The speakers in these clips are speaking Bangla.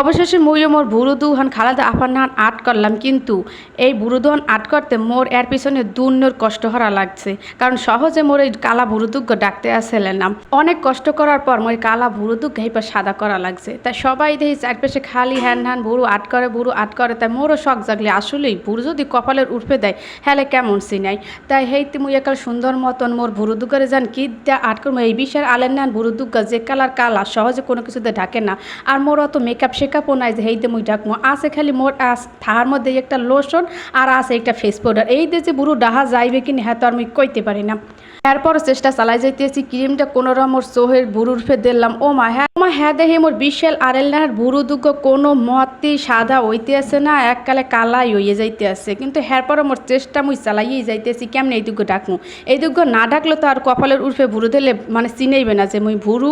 অবশেষে মুইও মোর বুড়ো দুহান খালাদা আপার নাহান আট করলাম, কিন্তু এই বুড়ো দুহান আট করতে মোর এর পিছনে দুর্নর কষ্ট হরা লাগছে, কারণ সহজে মোর এই কালা বুড়ুদুগ্গ ডাকতে আসলে না অনেক কষ্ট করার পর মোর কালা বুড়ুদুগ্গ এইবার সাদা করা লাগছে। তাই সবাই দেখি চারপাশে খালি হ্যান হ্যান, বুড়ো আট করে, বুড়ো আট করে, তাই মোরও শখ জাগলে আসলেই বুড়ো যদি কপালের উঠবে দেয় হ্যালে কেমন সিনাই। তাই হেইতে মুই একাল সুন্দর মতন মোর বুড়ুদুগ্গরে যান কি দেয়া আট করব। এই বিষয়ের আলেন নেন বুড়ুদুগ্গ যে কালার কালা, সহজে কোনো কিছুতে ঢাকে না। আর মোর অত মেকআপ শেকআপও নাই যে হেইতে মুই ডাকমো। আছে খালি মোর আস, তাহার মধ্যে একটা লোশন আর আছে একটা ফেস পাউডার এই যে বুড়ো ডাহা যাইবে কিনা হ্যাঁ তো আর মুই কইতে পারি না। এরপর চেষ্টা চালাই যাইতেছি, ক্রিমটা কোনোরা মোর চোহের বুড়ুর ফে দিলাম। ও মা হ্যাঁ ও মা হ্যাঁ দেখে মোর বিশাল আরেল নাহার বুড়ো দুগ্গ, কোনো মতি সাদা হইতে আছে না, এককালে কালাই হইয়ে যাইতে আছে। কিন্তু হ্যার পরে মোর চেষ্টা মুই চালাইয়েই যাইতেছি, কেমনে এই দুগ্গ ডাকমু? এই দুগ্গ না ডাকলে তো আর কপালের উর্ফে ভুরু দিলে মানে চিনেইবে না যে, মুই ভুরু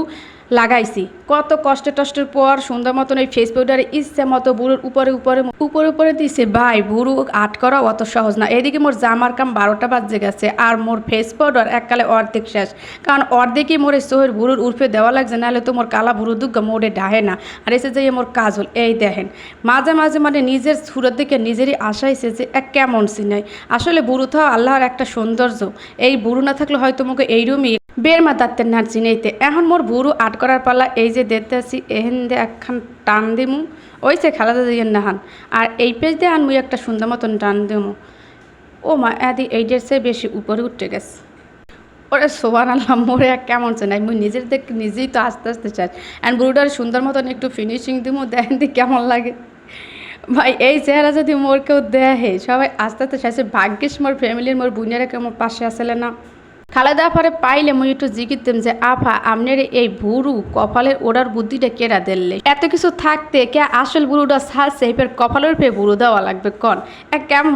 লাগাইছি। কত কষ্টে টষ্টের পর সুন্দর মতন এই ফেস পাউডারে ইচ্ছে মতো বুড়োর উপরে উপরে উপরে উপরে দিছে, ভাই, বুড়ো আট করা অত সহজ না। এদিকে মোর জামার কাম বারোটা বাজে গেছে আর মোর ফেস পাউডার এককালে অর্ধেক শেষ। কারণ অর্ধেকই মোর সোহের বুড়োর উর্ফে দেওয়া লাগছে, নাহলে তো মোর কালা বুড়ো দুগ্গা মোড়ে ডাহে না। আর এসে যাই মোর কাজল এই দেখেন। মাঝে মাঝে মানে নিজের সুরের দিকে নিজেরই আশাইছে যে এক কেমন সিনাই। আসলে বুড়ো তো আল্লাহর একটা সৌন্দর্য। এই বুড়ো না থাকলে হয়তো মুখে এইরমই বের মা দাঁতের না চিনেইতে এখন মোর বুড়ো আট করার পালা এই যে দেখতে আছি এহেন দে একখান টান দিমু। ওই সে খেলাতে দিয়ে নাহান আর এই পেজ দিয়ে আন মুই একটা সুন্দর মতন টান দিমু। ও মা, এদি এইটার চেয়ে বেশি উপরে উঠে গেছে। ওরে সোবান আল্লাহ মোরে এক কেমন চেনাই মুই নিজের দেখ, নিজেই তো আস্তে আস্তে চাই। অ্যান্ড বুড়োটার সুন্দর মতন একটু ফিনিশিং দিমু দেখেন দি কেমন লাগে। ভাই, এই চেহারা যদি মোর কেউ দেহে সবাই আস্তে আস্তে চাইছে, ভাগ্যিস মোর ফ্যামিলির মোর বুনিয়ারা কেমন পাশে আসলে না। খালেদা আফারে পাইলে মুই একটু জিগিতাম যে, আফা, আমনের এই ভুরু কপালের ওড়ার বুদ্ধিটা কেরা দিললে? এত কিছু থাকতে কে আসল বুড়ুটা ছাড়ছে ফের কপালের পেয়ে বুড়ু দেওয়া লাগবে কন? এক কেমন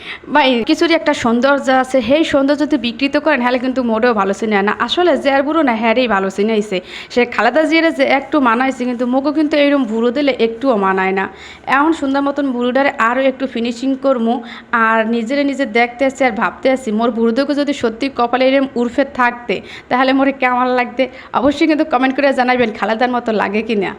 সিনে ভাই, কিছুরই একটা সৌন্দর্য আছে। সেই সৌন্দর্য যদি বিকৃত করেন হলে কিন্তু মোটেও ভালো সিনে না। আসলে আর বুড়ো না হ্যারেই ভালো সিনাইছে সে খালেদা জিয়ারে যে একটু মানাইছে, কিন্তু মোকে কিন্তু এইরকম বুড়ো দিলে একটুও মানায় না। এমন সুন্দর মতন বুড়োটারে আরও একটু ফিনিশিং করব আর নিজেরে নিজে দেখতে আসছি আর ভাবতে আসছি, মোর বুড়োদেরকে যদি সত্যি কপালে এরম উর্ফে থাকতে, তাহলে মোরে কেমন লাগতে? অবশ্যই কিন্তু কমেন্ট করে জানাবেন খালেদার মতো লাগে কি না